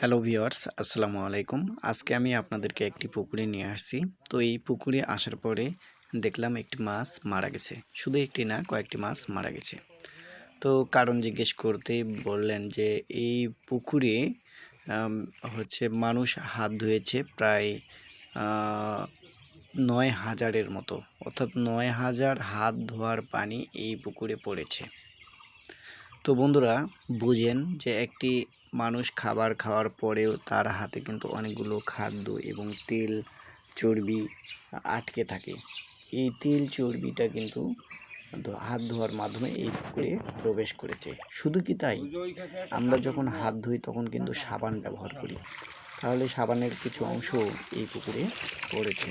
Hello viewers আসসালামু আলাইকুম। আজকে আমি আপনাদেরকে একটি পুকুরে নিয়ে আসছি। তো এই পুকুরে আসার পরে দেখলাম একটি মাছ মারা গেছে। শুধু একটি না, কয়েকটি মাছ মারা গেছে। তো কারণ জিজ্ঞেস করতে বললেন যে এই পুকুরে হচ্ছে মানুষ হাত ধুয়েছে প্রায় নয় হাজারের মতো। অর্থাৎ নয় হাজার হাত ধোয়ার পানি এই পুকুরে পড়েছে। তো বন্ধুরা, বুঝেন যে একটি মানুষ খাবার খাওয়ার পরেও তার হাতে কিন্তু অনেকগুলো খাদ্য এবং তেল, চর্বি আটকে থাকে। এই তেল, চর্বিটা কিন্তু হাত ধোয়ার মাধ্যমে এই পুকুরে প্রবেশ করেছে। শুধু কি তাই? আমরা যখন হাত ধুই তখন কিন্তু সাবান ব্যবহার করি। তাহলে সাবানের কিছু অংশ এই পুকুরে পড়েছে।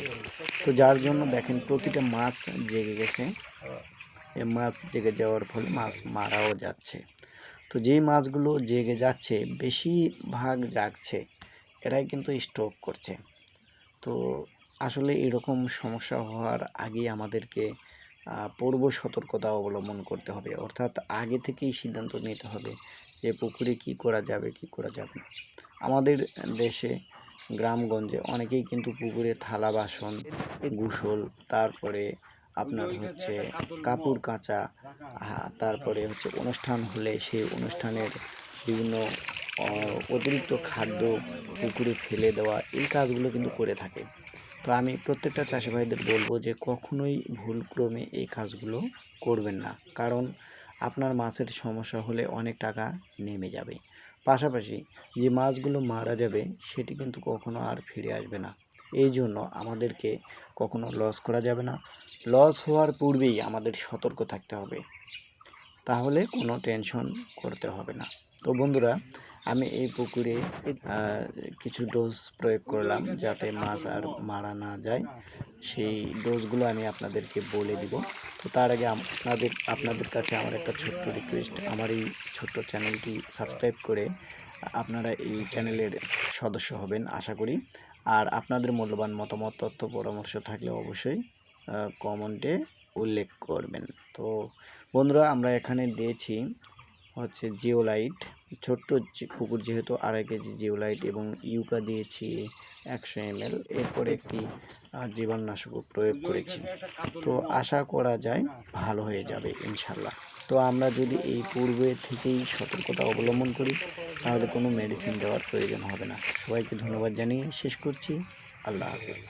তো যার জন্য দেখেন প্রতিটা মাছ জেগে গেছে। মাছ জেগে যাওয়ার ফলে মাছ মারাও যাচ্ছে। তো যেই মাছগুলো জেগে যাচ্ছে বেশিরভাগ জাগছে এরাই কিন্তু স্ট্রোক করছে। তো আসলে এরকম সমস্যা হওয়ার আগে আমাদেরকে পূর্ব সতর্কতা অবলম্বন করতে হবে। অর্থাৎ আগে থেকেই সিদ্ধান্ত নিতে হবে যে পুকুরে কি করা যাবে কি করা যাবে না। আমাদের দেশে গ্রামগঞ্জে অনেকেই কিন্তু পুকুরে থালা বাসন গোসল তারপরে আপনার হচ্ছে কাপড় কাচা হ্যাঁ, তারপরে হচ্ছে অনুষ্ঠান হলে সেই অনুষ্ঠানের বিভিন্ন অতিরিক্ত খাদ্য পুকুরে ফেলে দেওয়া এই কাজগুলো কিন্তু করে থাকে। তো আমি প্রত্যেকটা চাষি ভাইদের বলব যে কখনোই ভুলক্রমে এই কাজগুলো করবেন না। কারণ আপনার মাছের সমস্যা হলে অনেক টাকা নেমে যাবে। পাশাপাশি যে মাছগুলো মারা যাবে সেটি কিন্তু কখনো আর ফিরে আসবে না। এই জন্য আমাদেরকে কখনো লস করা যাবে না। লস হওয়ার পূর্বেই আমাদের সতর্ক থাকতে হবে। তাহলে কোনো টেনশন করতে হবে না। তো বন্ধুরা, আমি এই পুকুরে কিছু ডোজ প্রয়োগ করলাম যাতে মাছ আর মারা না যায়। সেই ডোজগুলো আমি আপনাদেরকে বলে দিব। তো তার আগে আপনাদের আপনাদের কাছে আমার একটা ছোট্ট রিকোয়েস্ট আমার এই ছোট্ট চ্যানেলটি সাবস্ক্রাইব করে আপনারা এই চ্যানেলের সদস্য হবেন, আশা করি। আর আপনাদের মূল্যবান মতামত, তথ্য, পরামর্শ থাকলে অবশ্যই কমেন্টে উল্লেখ করবেন। তো বন্ধুরা, আমরা এখানে দিয়েছি হচ্ছে জিওলাইট, ছোট্ট পুকুর যেহেতু আড়াই কেজি জিওলাইট এবং ইউকা দিয়েছি একশো এম এল এরপরে একটি জীবাণুনাশক প্রয়োগ করেছি। তো আশা করা যায় ভালো হয়ে যাবে, ইনশাল্লাহ। তো আমরা যদি এই পূর্বে থেকেই সতর্কতা অবলম্বন করি, তাহলে কোনো মেডিসিন দেওয়ার প্রয়োজন হবে না। সবাইকে ধন্যবাদ জানিয়ে শেষ করছি। আল্লাহ হাফিজ।